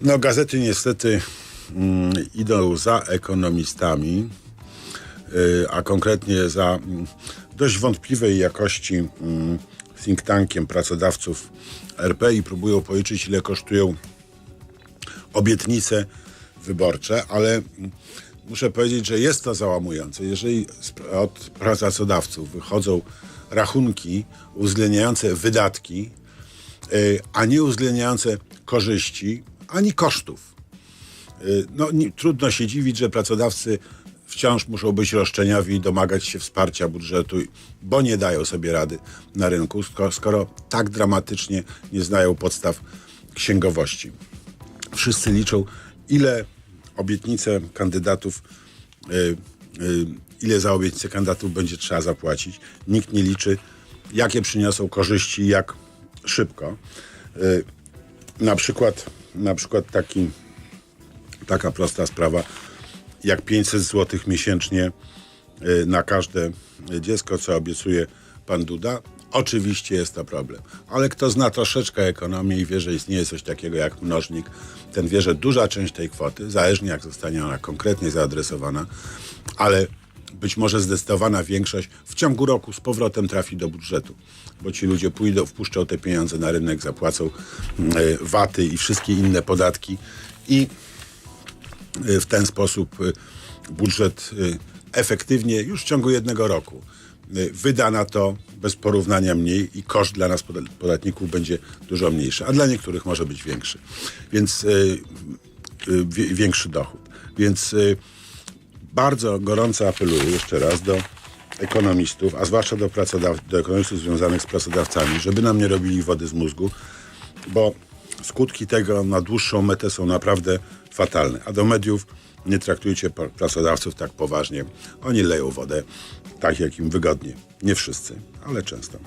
No, gazety niestety mm, idą za ekonomistami, y, a konkretnie za mm, dość wątpliwej jakości mm, think tankiem pracodawców RP i próbują policzyć, ile kosztują obietnice wyborcze, ale mm, muszę powiedzieć, że jest to załamujące. Jeżeli od pracodawców wychodzą rachunki uwzględniające wydatki, y, a nie uwzględniające korzyści ani kosztów. Y, No, nie, trudno się dziwić, że pracodawcy wciąż muszą być roszczeniowi i domagać się wsparcia budżetu, bo nie dają sobie rady na rynku, skoro, tak dramatycznie nie znają podstaw księgowości. Wszyscy liczą, ile obietnice kandydatów, y, y, ile za obietnice kandydatów będzie trzeba zapłacić. Nikt nie liczy, jakie przyniosą korzyści, jak szybko. Na przykład, na przykład taki, taka prosta sprawa, jak 500 zł miesięcznie y, na każde dziecko, co obiecuje pan Duda. Oczywiście jest to problem, ale kto zna troszeczkę ekonomię i wie, że istnieje coś takiego jak mnożnik, ten wie, że duża część tej kwoty, zależnie jak zostanie ona konkretnie zaadresowana, ale być może zdecydowana większość w ciągu roku z powrotem trafi do budżetu, bo ci ludzie pójdą, wpuszczą te pieniądze na rynek, zapłacą y, waty i wszystkie inne podatki i y, w ten sposób y, budżet efektywnie już w ciągu jednego roku wyda na to bez porównania mniej i koszt dla nas poda- podatników będzie dużo mniejszy, a dla niektórych może być większy. Więc większy dochód. Więc bardzo gorąco apeluję jeszcze raz do ekonomistów, a zwłaszcza do, pracodaw- do ekonomistów związanych z pracodawcami, żeby nam nie robili wody z mózgu, bo skutki tego na dłuższą metę są naprawdę fatalne. A do mediów nie traktujcie pracodawców tak poważnie. Oni leją wodę tak, jak im wygodnie. Nie wszyscy, ale często.